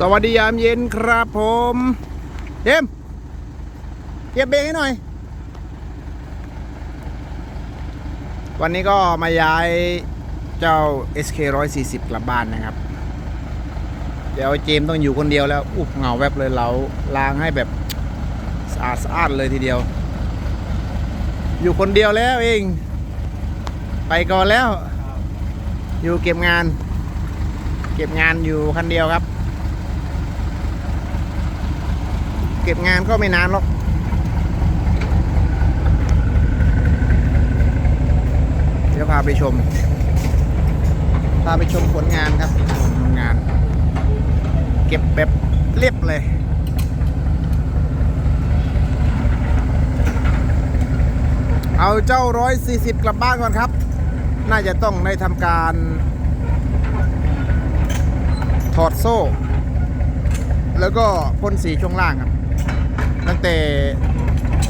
สวัสดียามเย็นครับผมเอ็มเก็บเบรกให้หน่อย วันนี้ก็มาย้ายเจ้า SK 140 กลับบ้านนะครับ เดี๋ยวเจมต้องอยู่คนเดียวแล้วอุ๊บเหงาแวบเลยเราล้างให้แบบสะอาดสะอาดเลยทีเดียว อยู่คนเดียวแล้วเอง ไปก่อนแล้ว อยู่เก็บงาน เก็บงานอยู่คันเดียวครับ เก็บงานก็ไม่นานหรอกเดี๋ยวพาไปชม พาไปชมผลงานครับผลงาน เก็บแบบเรียบเลยเอาเจ้า 140 กลับบ้านก่อนครับ น่าจะต้องได้ทำการ ถอดโซ่ แล้วก็พ่นสีช่วงล่างครับ ตั้งแต่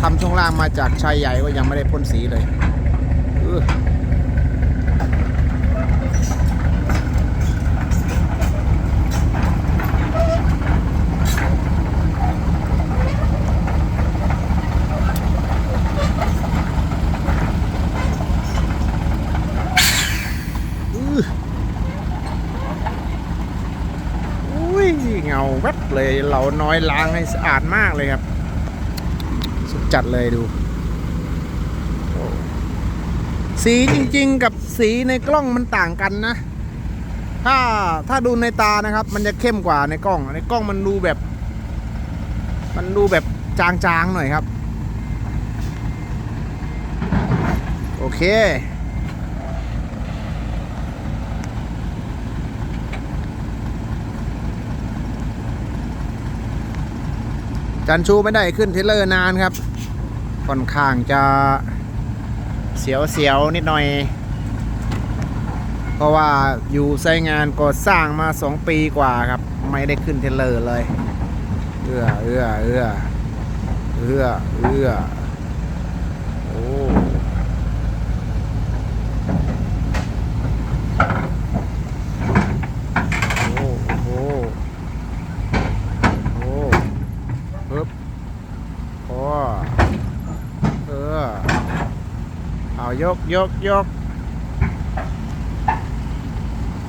ทำช่วงล่างมาจากชายใหญ่ก็ยังไม่ได้พ่นสีเลยอื้ออุ้ยเงาแวบเลยเราน้อยล้างให้สะอาดมากเลยครับ สุดจัดเลยดู สีจริงๆกับสีในกล้องมันต่างกันนะ ถ้าถ้าดูในตานะครับ มันจะเข้มกว่าในกล้อง ในกล้องมันดูแบบ มันดูแบบจางๆหน่อยครับ โอเค จันชูไม่ได้ขึ้นเทเลอร์นานครับ ค่อนข้างจะเสียวๆนิดหน่อย เพราะว่าอยู่ใช้งานก่อสร้างมาสองปีกว่าครับ ไม่ได้ขึ้นเทเลอร์เลย เอื้อเอื้อเอื้อเอื้อเอื้อโอ้โอ้โหโอ้ฮึบ พอเออเอายกยกยก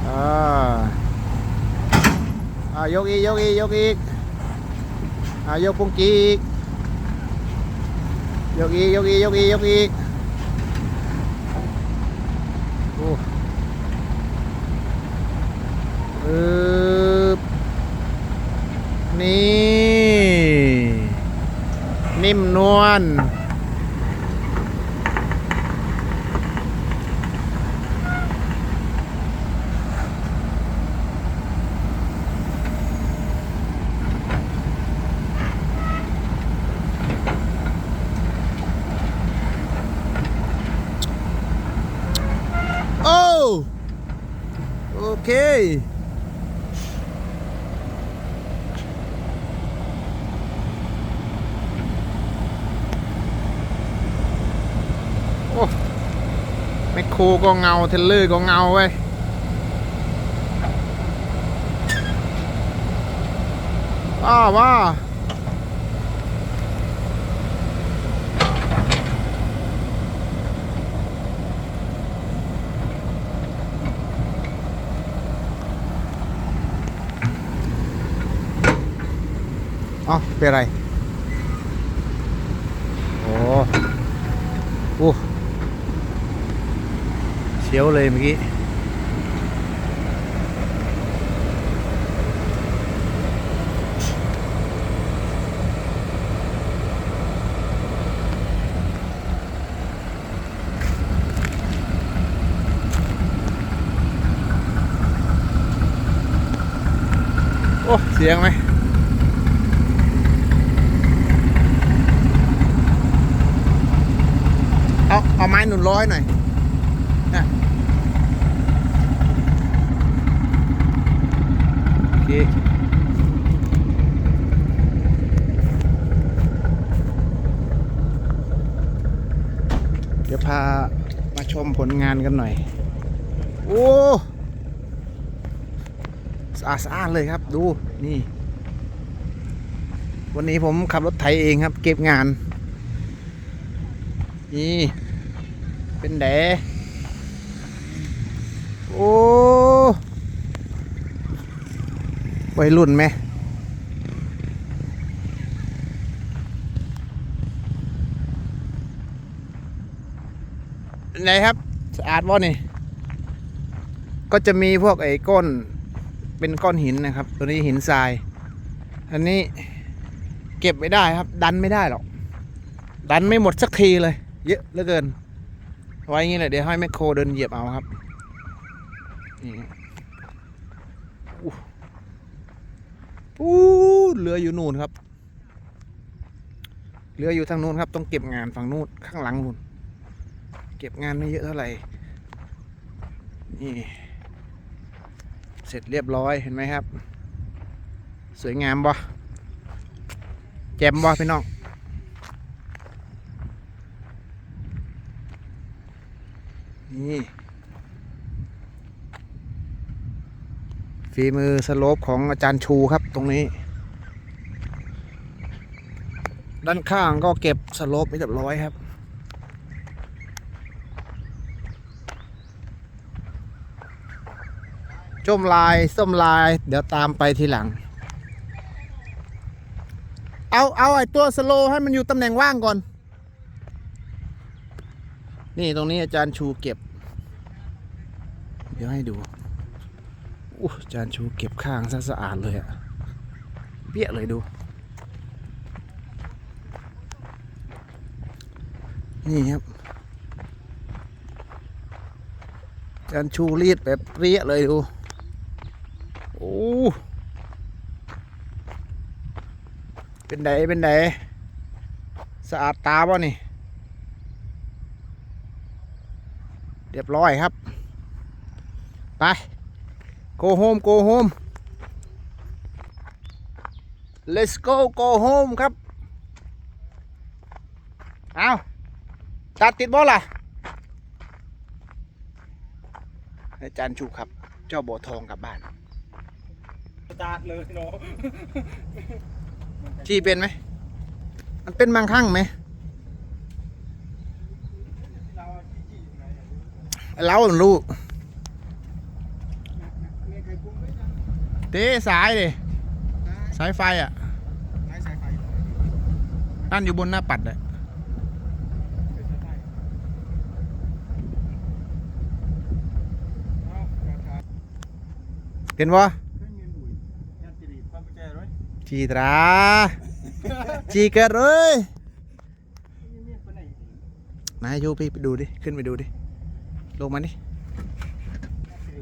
อ่าอ่ายกอีกยกอีกยกอีกอ่ายกปุ้งกีอีกยกอีกยกอีกยกอีกยกอีกโอ้อึบนี่ นิ่มนวลโอ้โอเค โอ้แมค โคก็เงา เทรลเลอร์ก็เงาเว้ยว้าว่าอ๋อเป็นอะไร โอ้โอ้ เชียวเลยเมื่อกี้โอ้ เสียงไหมเอาเอาไม้หนุนร้อยหน่อยนะ โอเคเดี๋ยวพามาชมผลงานกันหน่อย โอ้สะอาดสะอาดเลยครับ ดูนี่ วันนี้ผมขับรถไถเองครับ เก็บงาน นี่ เป็นแดโอ้ วัยรุ่นไหมไหนครับสะอาดวะนี่ ก็จะมีพวกไอ้ก้อนเป็นก้อนหินนะครับ ตัวนี้หินทราย อันนี้เก็บไม่ได้ครับ ดันไม่ได้หรอก ดันไม่หมดสักทีเลย เยอะเหลือเกิน ไว้อย่างนี้แหละเดี๋ยวให้แมคโครเดินเหยียบเอาครับนี่ อู้อู้เรืออยู่นู่นครับ เรืออยู่ทางนู้นครับ ต้องเก็บงานฝั่งนู้นข้างหลังนู่น เก็บงานไม่เยอะเท่าไหร่ นี่ เสร็จเรียบร้อยเห็นไหมครับ สวยงามบ่แจ่มบ่พี่น้องนี่ ฝีมือสโลปของอาจารย์ชูครับตรงนี้ ด้านข้างก็เก็บสโลปไปเรียบร้อยครับจมลายส้มลาย เดี๋ยวตามไปทีหลัง เอาเอาไอ้ตัวสโลให้มันอยู่ตำแหน่งว่างก่อน นี่ตรงนี้อาจารย์ชูเก็บ เดี๋ยวให้ดู อู้จารย์ชูเก็บข้างซะสะอาดเลยอะเปี้ยเลยดู นี่ครับจารย์ชูรีดแบบเรียเลยดู โอ้เป็นไดเป็นไดสะอาดตาป่ะนี่ เรียบร้อยครับ ไป go home go home let's go go home ครับ เอาตัดติดบอลล่ะอาจารย์ชูครับ เจ้าโบวทองกลับบ้านสตาร์ทเลยเนาะที่เป็นไหม มันเป็นบางครั้งไหม เราจี้จี้ไหน เรารู้ นี่เคยกุ้งไหมนะ เตะสายเลยสายไฟอะไม้สายไฟนั่นอยู่บนหน้าปัดเลยเป็นสายไฟเอาราคาเป็นวะเครื่องเงินหนุ่ยยัดจิริความกุญแจด้วยจีตราจีเกิดเลยนี่เมียคนไหนนายยูพี่ไปดูดิ ขึ้นไปดูดิ ลงมาดิยัดจิริ